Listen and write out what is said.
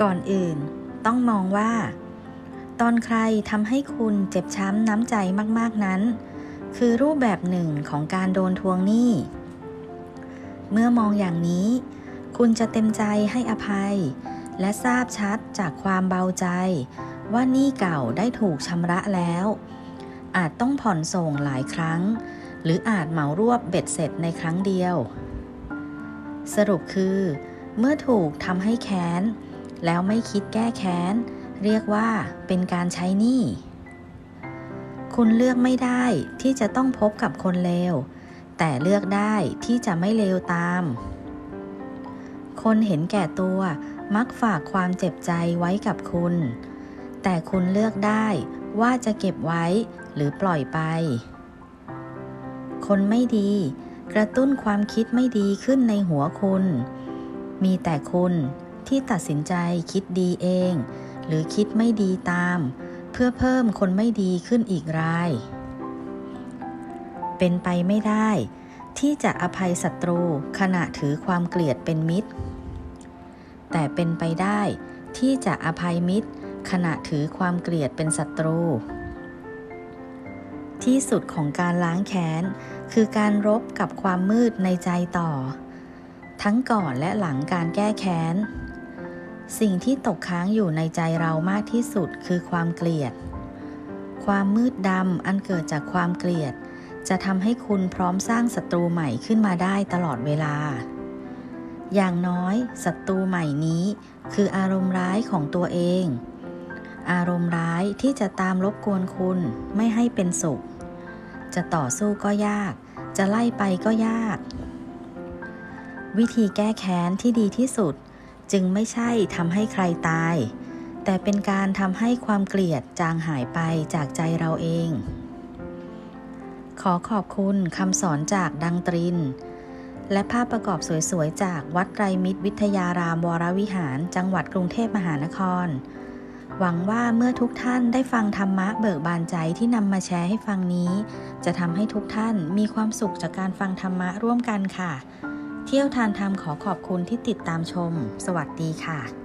ก่อนอื่น ต้องมองว่า ตอนใครทำให้คุณเจ็บช้ำน้ำใจมากๆนั้น คือรูปแบบหนึ่งของการโดนทวงหนี้ เมื่อมองอย่างนี้ คุณจะเต็มใจให้อภัย และทราบชัดจากความเบาใจ ว่าหนี้เก่าได้ถูกชำระแล้ว อาจต้องผ่อนส่งหลายครั้ง หรืออาจเหมารวบเบ็ดเสร็จในครั้งเดียว สรุปคือเมื่อถูกทำให้แค้น แล้วไม่คิดแก้แค้น เรียกว่าเป็นการใช้หนี้ คุณเลือกไม่ได้ที่จะต้องพบกับคนเลว แต่เลือกได้ที่จะไม่เลวตาม คนเห็นแก่ตัวมักฝากความเจ็บใจไว้กับคุณ แต่คุณเลือกได้ว่าจะเก็บไว้หรือปล่อยไป คนไม่ดี กระตุ้นความคิดไม่ดีขึ้นในหัวคุณ มีแต่คุณ ที่ตัดสินใจคิดดีเอง หรือคิดไม่ดีตาม เพื่อเพิ่มคนไม่ดีขึ้นอีกราย เป็นไปไม่ได้ ที่จะอภัยศัตรูขณะถือความเกลียดเป็นมิตร แต่เป็นไปได้ที่จะอภัยมิตร ขณะถือความเกลียดเป็นศัตรู ที่สุดของการล้างแค้นคือการรบกับความมืดในใจต่อ ทั้งก่อนและหลังการแก้แค้น สิ่งที่ตกค้างอยู่ในใจเรามากที่สุดคือความเกลียด ความมืดดำอันเกิดจากความเกลียด จะทำให้คุณพร้อมสร้างศัตรูใหม่ขึ้นมาได้ตลอดเวลา อย่างน้อยศัตรูใหม่นี้คืออารมณ์ร้ายของตัวเอง อารมณ์ร้ายที่จะตามรบกวนคุณไม่ให้เป็นสุข จะต่อสู้ก็ยาก จะไล่ไปก็ยาก วิธีแก้แค้นที่ดีที่สุด จึงไม่ใช่ทำให้ใครตาย แต่เป็นการทำให้ความเกลียดจางหายไปจากใจเราเอง ขอขอบคุณคำสอนจากดังตริน และภาพประกอบสวยๆ จากวัดไรมิตรวิทยารามวรวิหารจังหวัดกรุงเทพมหานคร หวังว่าเมื่อทุกท่านได้ฟังธรรมะเบิกบานใจที่นำมาแชร์ให้ฟังนี้ จะทำให้ทุกท่านมีความสุขจากการฟังธรรมะร่วมกันค่ะ เที่ยวทานธรรมขอขอบคุณที่ติดตามชม สวัสดีค่ะ